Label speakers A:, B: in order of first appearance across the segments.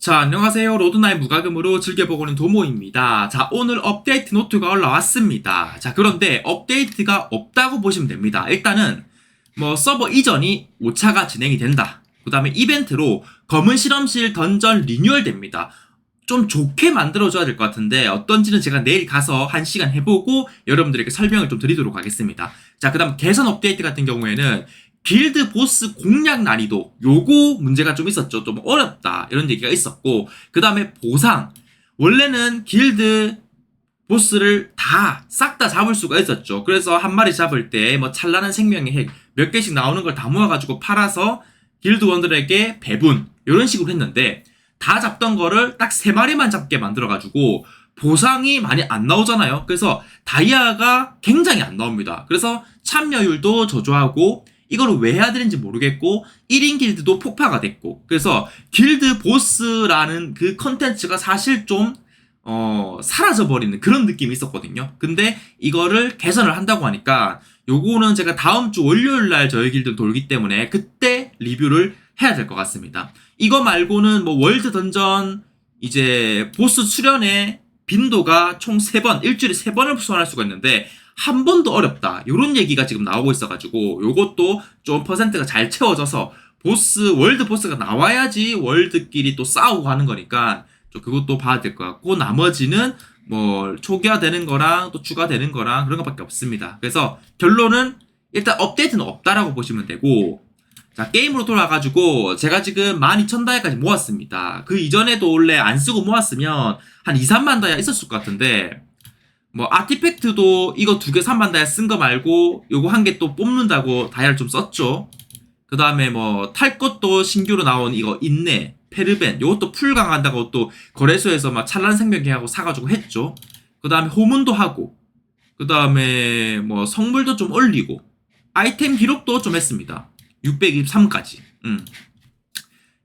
A: 자, 안녕하세요. 로드나의 무과금으로 즐겨보고는 도모입니다. 자, 오늘 업데이트 노트가 올라왔습니다. 자, 그런데 업데이트가 없다고 보시면 됩니다. 일단은, 뭐, 서버 이전이 5차가 진행이 된다. 그 다음에 이벤트로 검은 실험실 던전 리뉴얼 됩니다. 좀 좋게 만들어줘야 될 것 같은데, 어떤지는 제가 내일 가서 한 시간 해보고 여러분들에게 설명을 좀 드리도록 하겠습니다. 자, 그 다음 개선 업데이트 같은 경우에는 길드 보스 공략 난이도 요거 문제가 좀 있었죠. 좀 어렵다 이런 얘기가 있었고 그 다음에 보상 원래는 길드 보스를 다 싹 다 잡을 수가 있었죠. 그래서 한 마리 잡을 때 뭐 찬란한 생명의 핵 몇 개씩 나오는 걸 다 모아가지고 팔아서 길드원들에게 배분 이런 식으로 했는데 다 잡던 거를 딱 세 마리만 잡게 만들어가지고 보상이 많이 안 나오잖아요. 그래서 다이아가 굉장히 안 나옵니다. 그래서 참여율도 저조하고 이걸 왜 해야 되는지 모르겠고 1인 길드도 폭파가 됐고 그래서 길드 보스라는 그 컨텐츠가 사실 좀 어, 사라져버리는 그런 느낌이 있었거든요. 근데 이거를 개선을 한다고 하니까 요거는 제가 다음 주 월요일 날 저희 길드 돌기 때문에 그때 리뷰를 해야 될 것 같습니다. 이거 말고는 뭐 월드 던전 이제 보스 출연의 빈도가 총 3번, 일주일에 3번을 소환할 수가 있는데 한 번도 어렵다. 이런 얘기가 지금 나오고 있어가지고 요것도 좀 퍼센트가 잘 채워져서 보스 월드 보스가 나와야지 월드끼리 또 싸우고 하는 거니까 좀 그것도 봐야 될 것 같고 나머지는 뭐 초기화되는 거랑 또 추가되는 거랑 그런 것밖에 없습니다. 그래서 결론은 일단 업데이트는 없다라고 보시면 되고 자 게임으로 돌아가지고 제가 지금 12,000다이아까지 모았습니다. 그 이전에도 원래 안 쓰고 모았으면 한 2, 3만 다이아 있었을 것 같은데 뭐 아티팩트도 이거 두개 3만 다이아 쓴 거 말고 요거 한 개 또 뽑는다고 다이아를 좀 썼죠. 그 다음에 뭐 탈 것도 신규로 나온 이거 인내, 페르벤 요것도 풀 강한다고 또 거래소에서 막 찬란 생명계하고 사가지고 했죠. 그 다음에 호문도 하고 그 다음에 뭐 성물도 좀 올리고 아이템 기록도 좀 했습니다. 623까지. 음.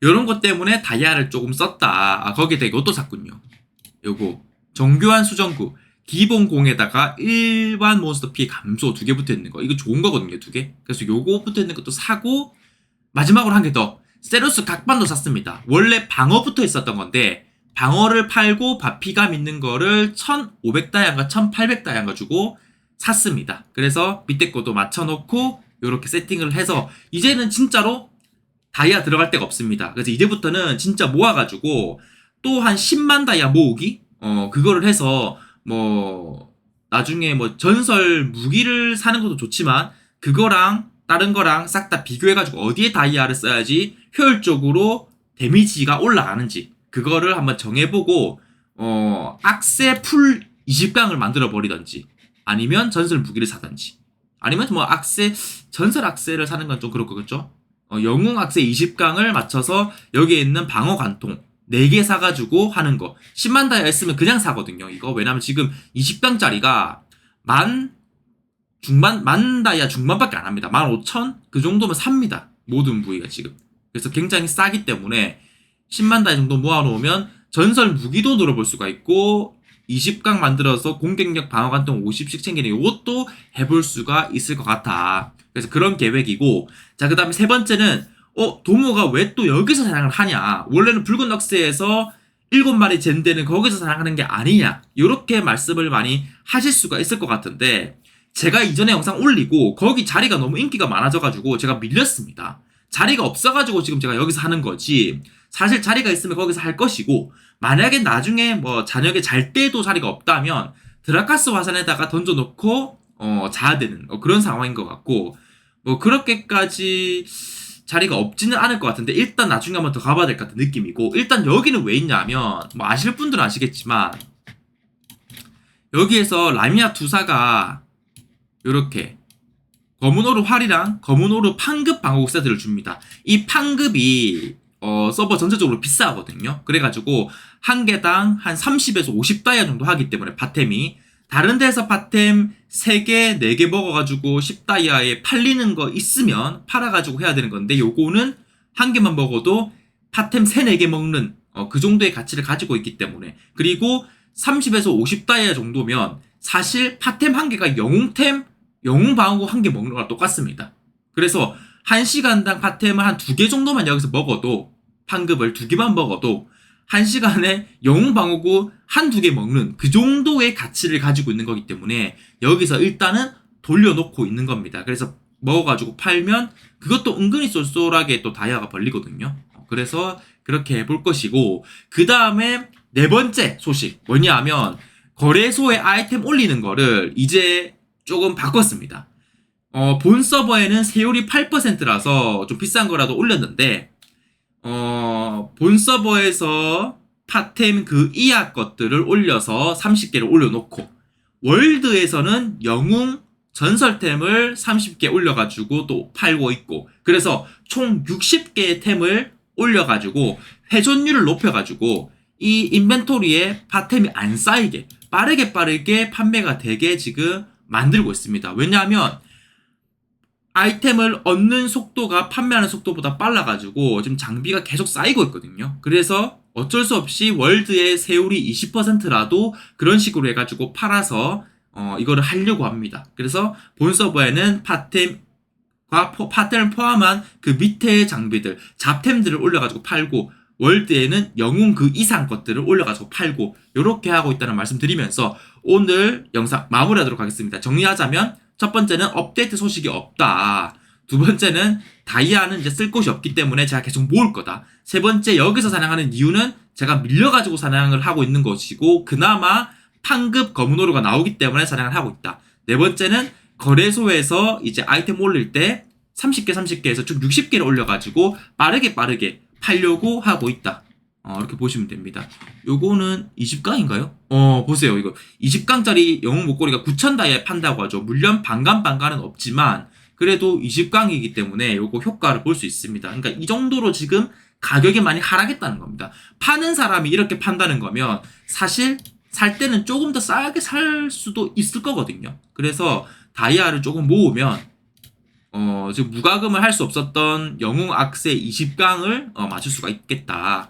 A: 요런 것 때문에 다이아를 조금 썼다. 아, 거기에 이것도 샀군요. 요거 정교한 수정구 기본 공에다가 일반 몬스터 피해 감소 두 개 붙어 있는 거. 이거 좋은 거거든요, 두 개. 그래서 요거 붙어 있는 것도 사고 마지막으로 한 개 더. 세로스 각반도 샀습니다. 원래 방어 붙어 있었던 건데 방어를 팔고 바피감 있는 거를 1,500다이아인가 1,800다이아인가 주고 샀습니다. 그래서 밑에 것도 맞춰놓고 이렇게 세팅을 해서 이제는 진짜로 다이아 들어갈 데가 없습니다. 그래서 이제부터는 진짜 모아가지고 또 한 10만 다이아 모으기 어 그거를 해서 뭐 나중에 뭐 전설 무기를 사는 것도 좋지만 그거랑 다른 거랑 싹 다 비교해가지고 어디에 다이아를 써야지 효율적으로 데미지가 올라가는지 그거를 한번 정해보고 어 악세 풀 20강을 만들어 버리던지 아니면 전설 무기를 사던지 아니면 뭐 악세 전설 악세를 사는 건 좀 그럴 거겠죠? 어, 영웅 악세 20강을 맞춰서 여기에 있는 방어 관통 4개 사가지고 하는 거. 10만 다이아 있으면 그냥 사거든요. 이거. 왜냐면 지금 20강짜리가 만, 중반, 만 다이아 중반밖에 안 합니다. 만 5천? 그 정도면 삽니다. 모든 부위가 지금. 그래서 굉장히 싸기 때문에 10만 다이아 정도 모아놓으면 전설 무기도 늘어볼 수가 있고 20강 만들어서 공격력 방어관통 50씩 챙기는 이것도 해볼 수가 있을 것 같아. 그래서 그런 계획이고 자 그 다음에 세 번째는 어 도모가 왜 또 여기서 사냥을 하냐? 원래는 붉은 넉스에서 일곱 마리 젠데는 거기서 사냥하는 게 아니냐? 이렇게 말씀을 많이 하실 수가 있을 것 같은데 제가 이전에 영상 올리고 거기 자리가 너무 인기가 많아져가지고 제가 밀렸습니다. 자리가 없어가지고 지금 제가 여기서 하는 거지 사실 자리가 있으면 거기서 할 것이고 만약에 나중에 뭐 저녁에 잘 때도 자리가 없다면 드라카스 화산에다가 던져놓고 어 자야 되는 어, 그런 상황인 것 같고 뭐 그렇게까지 자리가 없지는 않을 것 같은데 일단 나중에 한번 더 가봐야 될 것 같은 느낌이고 일단 여기는 왜 있냐면 뭐 아실 분들은 아시겠지만 여기에서 라미아 투사가 이렇게 검은 오르 활이랑 검은 오르 판급 방어국 세트를 줍니다. 이 판급이 어, 서버 전체적으로 비싸거든요. 그래가지고 한 개당 한 30에서 50다이아 정도 하기 때문에 바템이 다른 데서 파템 3개, 4개 먹어가지고 10다이아에 팔리는 거 있으면 팔아가지고 해야 되는 건데 요거는 한 개만 먹어도 파템 3, 4개 먹는 어, 그 정도의 가치를 가지고 있기 때문에 그리고 30에서 50다이아 정도면 사실 파템 한 개가 영웅템, 영웅 방어구 한개 먹는 거랑 똑같습니다. 그래서 1시간당 파템을 한 두 개 정도만 여기서 먹어도 판급을 두 개만 먹어도 한 시간에 영웅 방어구 한두 개 먹는 그 정도의 가치를 가지고 있는 거기 때문에 여기서 일단은 돌려놓고 있는 겁니다. 그래서 먹어가지고 팔면 그것도 은근히 쏠쏠하게 또 다이아가 벌리거든요. 어, 그래서 그렇게 해볼 것이고 그 다음에 네 번째 소식 뭐냐 하면 거래소에 아이템 올리는 거를 이제 조금 바꿨습니다. 어, 본 서버에는 세율이 8%라서 좀 비싼 거라도 올렸는데 어, 본 서버에서 파템 그 이하 것들을 올려서 30개를 올려놓고 월드에서는 영웅 전설템을 30개 올려가지고 또 팔고 있고 그래서 총 60개의 템을 올려가지고 회전율을 높여가지고 이 인벤토리에 파템이 안 쌓이게 빠르게 빠르게 판매가 되게 지금 만들고 있습니다. 왜냐하면 아이템을 얻는 속도가 판매하는 속도보다 빨라가지고 지금 장비가 계속 쌓이고 있거든요. 그래서 어쩔 수 없이 월드의 세율이 20%라도 그런 식으로 해가지고 팔아서 어, 이거를 하려고 합니다. 그래서 본 서버에는 파템과 포- 파템을 포함한 그 밑에 장비들, 잡템들을 올려가지고 팔고 월드에는 영웅 그 이상 것들을 올려가지고 팔고 이렇게 하고 있다는 말씀 드리면서 오늘 영상 마무리하도록 하겠습니다. 정리하자면 첫 번째는 업데이트 소식이 없다. 두 번째는 다이아는 이제 쓸 곳이 없기 때문에 제가 계속 모을 거다. 세 번째 여기서 사냥하는 이유는 제가 밀려가지고 사냥을 하고 있는 것이고 그나마 판급 검은오루가 나오기 때문에 사냥을 하고 있다. 네 번째는 거래소에서 이제 아이템 올릴 때 30개 30개에서 쭉 60개를 올려가지고 빠르게 빠르게 팔려고 하고 있다. 어, 이렇게 보시면 됩니다. 요거는 20강인가요? 어, 보세요. 이거 20강짜리 영웅 목걸이가 9,000 다이에 판다고 하죠. 물론 반간 반간은 없지만 그래도 20강이기 때문에 요거 효과를 볼 수 있습니다. 그러니까 이 정도로 지금 가격이 많이 하락했다는 겁니다. 파는 사람이 이렇게 판다는 거면 사실 살 때는 조금 더 싸게 살 수도 있을 거거든요. 그래서 다이아를 조금 모으면 어, 지금 무과금을 할 수 없었던 영웅 악세 20강을 어, 맞출 수가 있겠다.